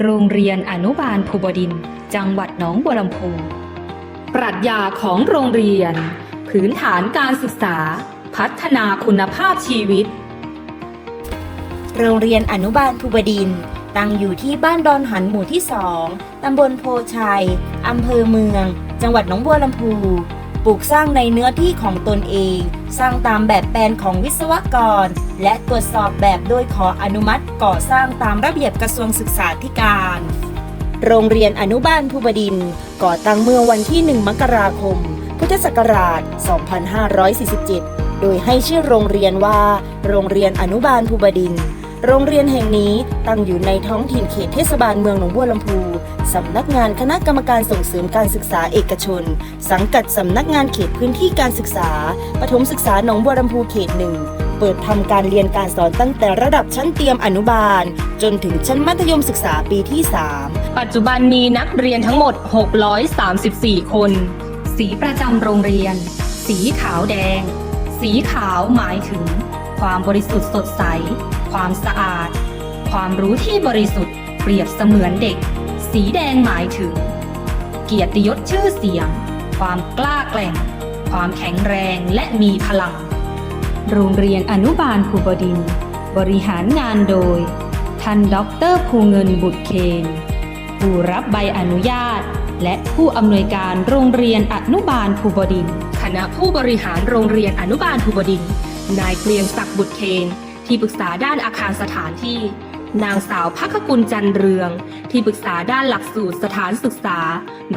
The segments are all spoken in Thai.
โรงเรียนอนุบาลภูบดิน จังหวัดหนองบัวลำพู ปรัชญาของโรงเรียน พื้นฐานการศึกษา พัฒนาคุณภาพชีวิต โรงเรียนอนุบาลภูบดิน ตั้งอยู่ที่บ้านดอนหันหมู่ที่สองตำบลโพชัยอำเภอเมือง จังหวัดหนองบัวลำพู ปลูกสร้างในเนื้อที่ของตนเอง สร้างตามแบบแปลนของวิศวกร และตรวจสอบแบบโดยขออนุมัติก่อสร้างตามระเบียบกระทรวงศึกษาธิการ โรงเรียนอนุบาลภูบดิน ก่อตั้งเมื่อวันที่ 1 มกราคม พุทธศักราช 2547 โดยให้ชื่อโรงเรียนว่า โรงเรียนอนุบาลภูบดินโรงเรียนแห่งนี้ตั้งอยู่ในท้องถิ่นเขตเทศบาลเมืองหนองบัวลำพู สำนักงานคณะกรรมการส่งเสริมการศึกษาเอกชน สังกัดสำนักงานเขตพื้นที่การศึกษา ปฐมศึกษาหนองบัวลำพูเขตหนึ่งเปิดทำการเรียนการสอนตั้งแต่ระดับชั้นเตรียมอนุบาล จนถึงชั้นมัธยมศึกษาปีที่ 3 ปัจจุบันมีนักเรียนทั้งหมด 634 คน สีประจำโรงเรียน สีขาวแดง สีขาวหมายถึง ความบริสุทธิ์สดใส ความสะอาด ความรู้ที่บริสุทธิ์เปรียบเสมือนเด็ก สีแดงหมายถึง เกียรติยศชื่อเสียง ความกล้าแกร่ง ความแข็งแรงและมีพลัง โรงเรียนอนุบาลภูบดิน บริหารงานโดย ท่านด็อกเตอร์ภูเงินบุตรเคนผู้รับใบอนุญาต และผู้อำนวยการโรงเรียนอนุบาลภูบดินคณะผู้บริหารโรงเรียนอนุบาลภูบดิน นายเกรียงศักดิ์บุตรเคนที่ปรึกษาด้านอาคารสถานที่ นางสาวพักกุลจันเรือง ที่ปรึกษาด้านหลักสูตรสถานศึกษา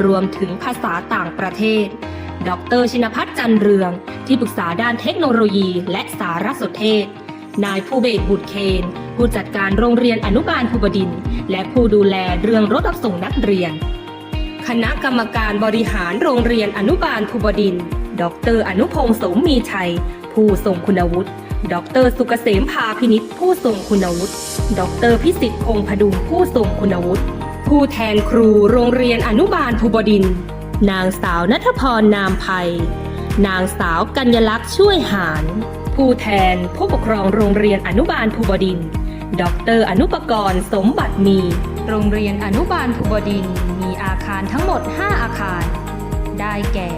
รวมถึงภาษาต่างประเทศ ดรชินพัฒน์จันเรือง ที่ปรึกษาด้านเทคโนโลยีและสารสนเทศ นายภูเบศบุตรเคน ผู้จัดการโรงเรียนอนุบาลภูบดิน และผู้ดูแลเรื่องรถรับส่งนักเรียน คณะกรรมการบริหารโรงเรียนอนุบาลภูบดิน ดรอนุพงศ์สมมีชัย ผู้ทรงคุณวุฒิ ดรสุกเกษมพาพินิษผู้ทรงคุณวุฒิ ดรพิสิทธิ์คงพดุงผู้ทรงคุณวุฒิ ผู้แทนครูโรงเรียนอนุบาลภูบดิน นางสาวนัทพรนามภัย นางสาวกัญญลักษณ์ช่วยหาร ผู้แทนผู้ปกครองโรงเรียนอนุบาลภูบดิน ดรอนุปกรณ์สมบัติมี โรงเรียนอนุบาลภูบดินมีอาคารทั้งหมด 5 อาคาร ได้แก่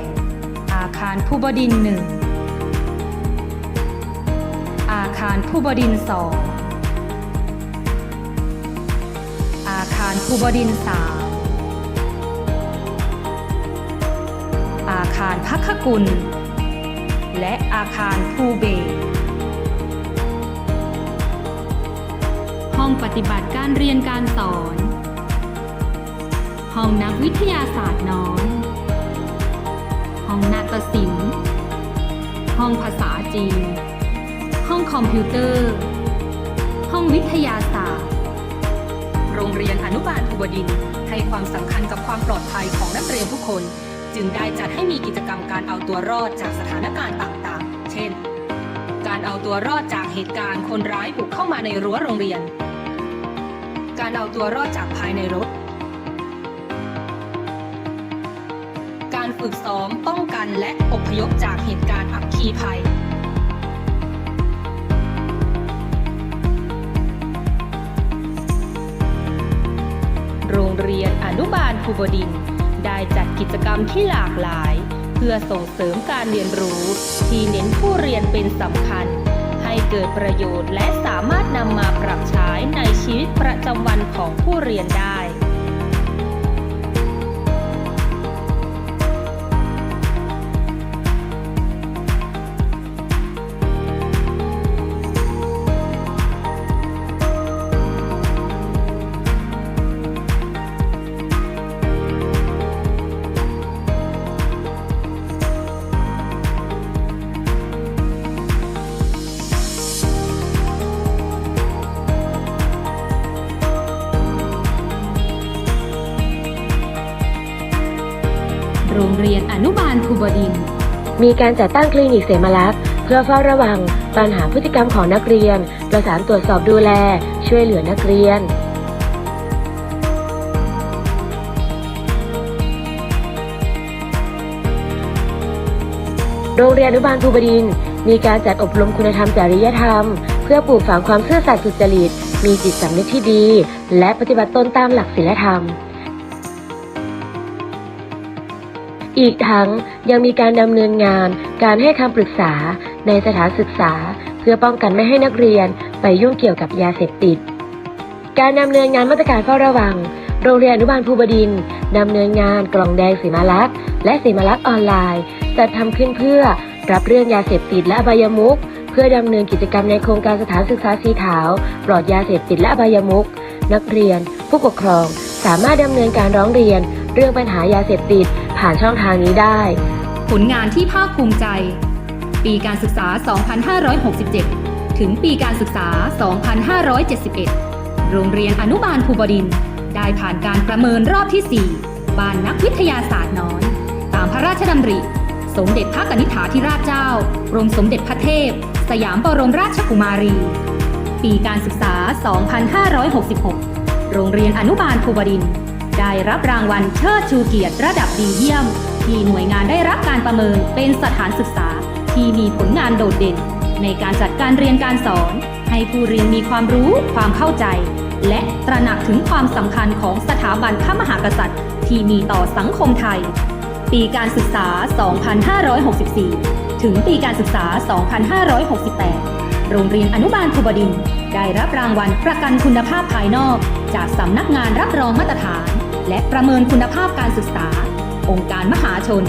อาคารภูบดินหนึ่ง คารภูบดินทร์สองอาคารภูบดินทร์สามอาคารพักขกุล และอาคารภูเบศห้องปฏิบัติการเรียนการสอน ห้องนักวิทยาศาสตร์น้อยห้องนาฏศิลป์ ห้องภาษาจีน องคอมพิวเตอร์ ห้องวิทยาศาสตร์ โรงเรียนอนุบาลภูบดินให้ความสำคัญกับความปลอดภัยของนักเรียนทุกคน จึงได้จัดให้มีกิจกรรมการเอาตัวรอดจากสถานการณ์ต่างๆ เช่น การเอาตัวรอดจากเหตุการณ์คนร้ายบุกเข้ามาในรั้วโรงเรียน การเอาตัวรอดจากภายในรถ การฝึกซ้อมป้องกันและอพยพจากเหตุการณ์อัคคีภัย นอนุบาลภูบดิน ได้จัดกิจกรรมที่หลากหลาย เพื่อส่งเสริมการเรียนรู้ ที่เน้นผู้เรียนเป็นสำคัญ ให้เกิดประโยชน์และสามารถนำมาปรับใช้ในชีวิตประจำวันของผู้เรียนได้ นอนุบาลภูบดิน มีการจัดตั้งคลินิกเสมาลักษ์เพื่อเฝ้าระวังปัญหาพฤติกรรมของนักเรียน ประสานตรวจสอบดูแล ช่วยเหลือนักเรียน โรงเรียนอนุบาลภูบดิน มีการจัดอบรมคุณธรรมจริยธรรม เพื่อปลูกฝังความซื่อสัตย์สุจริต มีจิตสำนึกที่ดี และปฏิบัติตนตามหลักศีลธรรม อีกทั้งยังมีการดำเนินงานการให้คำปรึกษาในสถานศึกษา เพื่อป้องกันไม่ให้นักเรียนไปยุ่งเกี่ยวกับยาเสพติด การดำเนินงานมาตรการเฝ้าระวัง โรงเรียนอนุบาลภูบดินดำเนินงานกล่องแดงสีมาลักษ์และสีมาลักษ์ออนไลน์จัดทำขึ้นเพื่อรับเรื่องยาเสพติดและอบายมุขเพื่อดำเนินกิจกรรมในโครงการสถานศึกษาสีขาว ปลอดยาเสพติดและอบายมุขนักเรียน ผู้ปกครอง สามารถดำเนินการร้องเรียน เรื่องปัญหายาเสพติด ผ่านช่องทางนี้ได้ ผลงานที่ภาคภูมิใจ ปีการศึกษา 2567 ถึงปีการศึกษา 2571 โรงเรียนอนุบาลภูบดิน ได้ผ่านการประเมินรอบที่ 4 บ้านนักวิทยาศาสตร์น้อย ตามพระราชดำริ สมเด็จพระกนิษฐาธิราชเจ้ากรมสมเด็จพระเทพ สยามบรมราชกุมารี ปีการศึกษา 2566 โรงเรียนอนุบาลภูบดินทร์ ได้รับรางวัลเชิดชูเกียรติระดับดีเยี่ยม ที่หน่วยงานได้รับการประเมินเป็นสถานศึกษาที่มีผลงานโดดเด่น ในการจัดการเรียนการสอน ให้ผู้เรียนมีความรู้ความเข้าใจ และตระหนักถึงความสำคัญของสถาบันพระมหากษัตริย์ ที่มีต่อสังคมไทย ปีการศึกษา 2564 ถึงปีการศึกษา 2568 โรงเรียนอนุบาลภูบดินได้รับรางวัลประกันคุณภาพภายนอก จากสำนักงานรับรองมาตรฐาน และประเมินคุณภาพการศึกษา องค์การมหาชน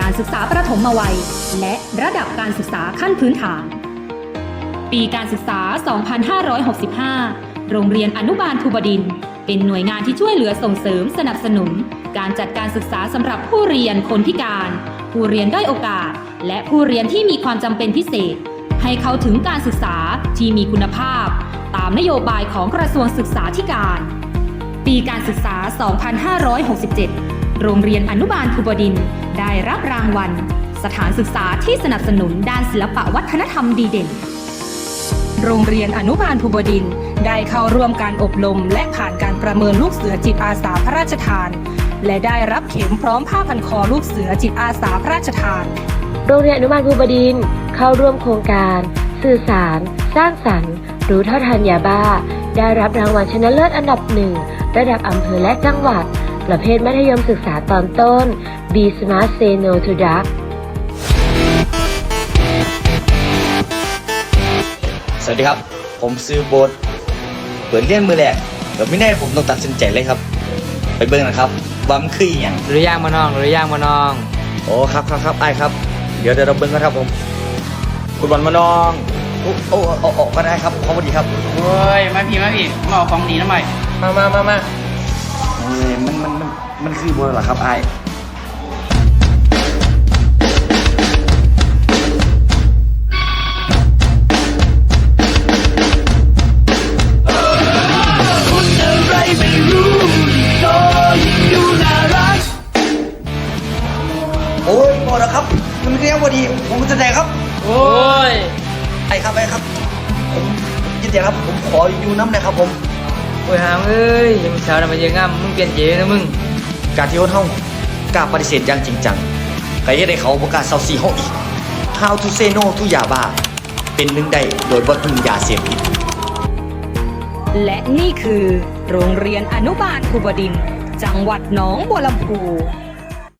การศึกษาประถมวัย และระดับการศึกษาขั้นพื้นฐาน ปีการศึกษา 2565 โรงเรียนอนุบาลภูบดิน เป็นหน่วยงานที่ช่วยเหลือส่งเสริมสนับสนุน การจัดการศึกษาสำหรับผู้เรียนคนพิการ ผู้เรียนด้อยโอกาส และผู้เรียนที่มีความจำเป็นพิเศษ ให้เข้าถึงการศึกษาที่มีคุณภาพ ตามนโยบายของกระทรวงศึกษาธิการ ปีการศึกษา 2567 โรงเรียนอนุบาลภูบดิน ได้รับรางวัล สถานศึกษาที่สนับสนุนด้านศิลปะวัฒนธรรมดีเด่น โรงเรียนอนุบาลภูบดิน ได้เข้าร่วมการอบรมและผ่านการประเมินลูกเสือจิตอาสาพระราชทาน และได้รับเข็มพร้อมผ้าพันคอลูกเสือจิตอาสาพระราชทาน โรงเรียนอนุบาลภูบดิน เข้าร่วมโครงการ สื่อสาร สร้างสรรค์ รู้เท่าทันยาบ้า ได้รับรางวัลชนะเลิศอันดับหนึ่ง ระดับอำเภอและจังหวัด ประเภทมัธยมศึกษาตอนต้น B Smart Say No to Drug สวัสดีครับ ผมซื้อโบสเปิดเรียนมือแรกแบบไม่แน่ผมต้องตัดสินใจเลยครับ ไปเบิ่งนะครับว่ามันคืออหย่างหรือย่างมาน้องหรือย่างมาน้อง โอ้ครับครับครับไอ้ายครับ เดี๋ยวเดี๋ยวเราเบิ่งกันครับผมคุณบอลมาน้อง โอ้โอ้โอ้โอ้ก็ได้ครับขอบคุณดีครับโอ้ย มาพี่มาพี่มาเอาของดีนะใหม่ มามามามาเอ้ยมันมันมันมันคือโบสเหรอครับไอ้ายโอ้ยบอกแล้วครับ มันเรียกว่าดี ผมจะแดงครับ โอ้ย ไอ้ครับไอ้ครับผมยินดีครับ ผมขออยู่น้ำหนะครับผม โอ้ยหามเอ้ยยังสาวน่ะมันยังง่ำมึงเปลี่ยนเจนะมึงการที่คนเฮากล้าปฏิเสธอย่างจริงจังก็ยังได้เขาประกล้าศเซาซีเฮาอีก How to say no to ยาบ้า เป็นหนึ่งได้โดยบ่พึ่งยาเสพติดและนี่คือโรงเรียนอนุบาลภูบดินทร์จังหวัดหนองบัวลำพู